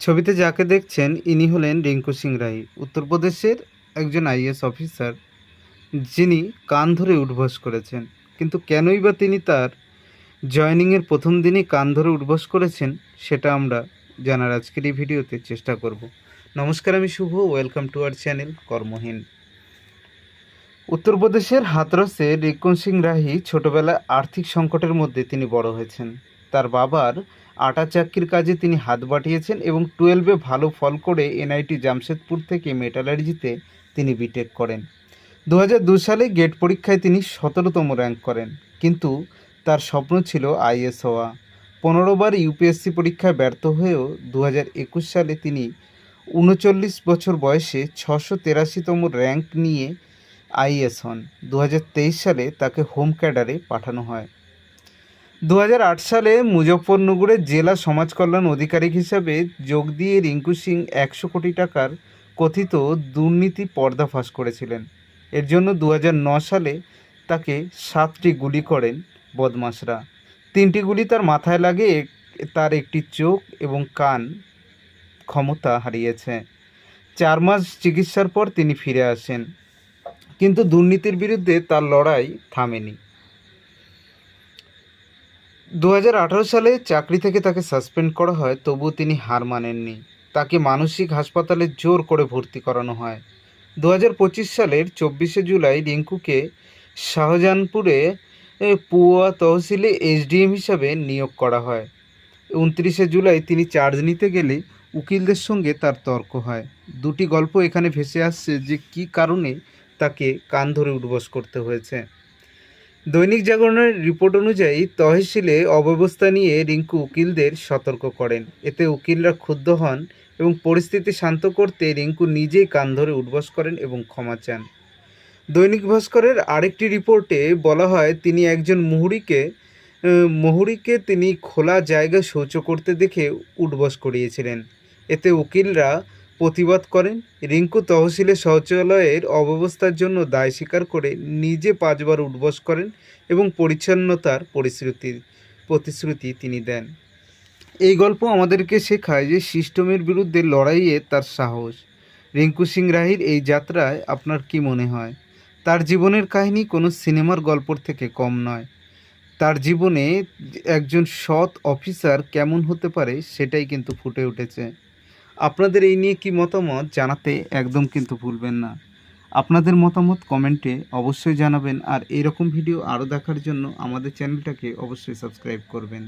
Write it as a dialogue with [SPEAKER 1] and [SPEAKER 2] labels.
[SPEAKER 1] ছবিতে যাকে দেখছেন ইনি হলেন রিঙ্কু সিং রাই। উত্তরপ্রদেশের একজন আইএস অফিসার, যিনি কান ধরে উঠবস করেছেন। কিন্তু কেনই বা তিনি তার জয়নিংয়ের প্রথম দিনই কান ধরে উঠবস করেছেন, সেটা আমরা জানার আজকের এই ভিডিওতে চেষ্টা করব। নমস্কার, আমি Shubho. Welcome to our channel Karmahin. উত্তরপ্রদেশের হাতরসে রিকুন সিং রাহি ছোটবেলায় আর্থিক সংকটের মধ্যে তিনি বড় হয়েছেন। তার বাবার আটা চাক্কির কাজে তিনি হাত বাটিয়েছেন এবং টুয়েলভে ভালো ফল করে এনআইটি জামশেদপুর থেকে মেটালার্জিতে তিনি বিটেক করেন। দু সালে গেট পরীক্ষায় তিনি সতেরোতম র্যাঙ্ক করেন, কিন্তু তার স্বপ্ন ছিল আইএস হওয়া। পনেরোবার ইউপিএসসি পরীক্ষায় ব্যর্থ হয়েও দু সালে তিনি উনচল্লিশ বছর বয়সে ছশো তেরাশিতম র্যাঙ্ক নিয়ে আইএস হন। দু হাজার তেইশ সালে তাকে হোম ক্যাডারে পাঠানো হয়। দু হাজার আট সালে মুজফ্ফরনগরে জেলা সমাজ কল্যাণ আধিকারিক হিসাবে যোগ দিয়ে রিঙ্কু সিং একশো কোটি টাকার কথিত দুর্নীতি পর্দাফাশ করেছিলেন। এর জন্য দু সালে তাকে সাতটি গুলি করেন বদমাশরা। তিনটি গুলি তার মাথায় লাগে তার একটি চোখ এবং কান ক্ষমতা হারিয়েছে। চার মাস চিকিৎসার পর তিনি ফিরে আসেন। কিন্তু দুর্নীতির বিরুদ্ধে তার লড়াই থামেনি। দু হাজার আঠারো সালে চাকরি থেকে তাকে সাসপেন্ড করা হয়, তবুও তিনি হার মানেননি। তাকে মানসিক হাসপাতালে জোর করে ভর্তি করানো হয়। দু হাজার পঁচিশ সালের চব্বিশে জুলাই রিঙ্কুকে শাহজাহানপুরে পুয়া তহসিলে এসডিএম হিসাবে নিয়োগ করা হয়। উনত্রিশে জুলাই তিনি চার্জ নিতে গেলে উকিলদের সঙ্গে তার তর্ক হয়। দুটি গল্প এখানে ভেসে আসছে যে কী কারণে তাকে কান ধরে উঠবস করতে হয়েছে। দৈনিক জাগরণের রিপোর্ট অনুযায়ী তহসিলে অব্যবস্থা নিয়ে রিঙ্কু উকিলদের সতর্ক করেন। এতে উকিলরা ক্ষুব্ধ হন এবং পরিস্থিতি শান্ত করতে রিঙ্কু নিজেই কান ধরে উঠবস করেন এবং ক্ষমা চান। দৈনিক ভাস্করের আরেকটি রিপোর্টে বলা হয়, তিনি একজন মুহুরিকে মুহুরিকে তিনি খোলা জায়গা শৌচ করতে দেখে উঠবস করিয়েছিলেন। এতে উকিলরা প্রতিবাদ করেন। রিঙ্কু তহসিলে শৌচালয়ের অব্যবস্থার জন্য দায় স্বীকার করে নিজে পাঁচবার উঠবস করেন এবং পরিচ্ছন্নতার পরিশ্রুতি, প্রতিশ্রুতি তিনি দেন। এই গল্প আমাদেরকে শেখায় যে সিস্টেমের বিরুদ্ধে লড়াইয়ে তার সাহস। রিঙ্কু সিং রাহির এই যাত্রায় আপনার কি মনে হয়? তার জীবনের কাহিনী কোনো সিনেমার গল্পর থেকে কম নয়। তার জীবনে একজন সৎ অফিসার কেমন হতে পারে সেটাই কিন্তু ফুটে উঠেছে। আপনাদের এই নিয়ে কি মতামত জানাতে একদম কিন্তু ভুলবেন না। আপনাদের মতামত কমেন্টে অবশ্যই জানাবেন আর এরকম ভিডিও আরও দেখার জন্য আমাদের চ্যানেলটাকে অবশ্যই সাবস্ক্রাইব করবেন।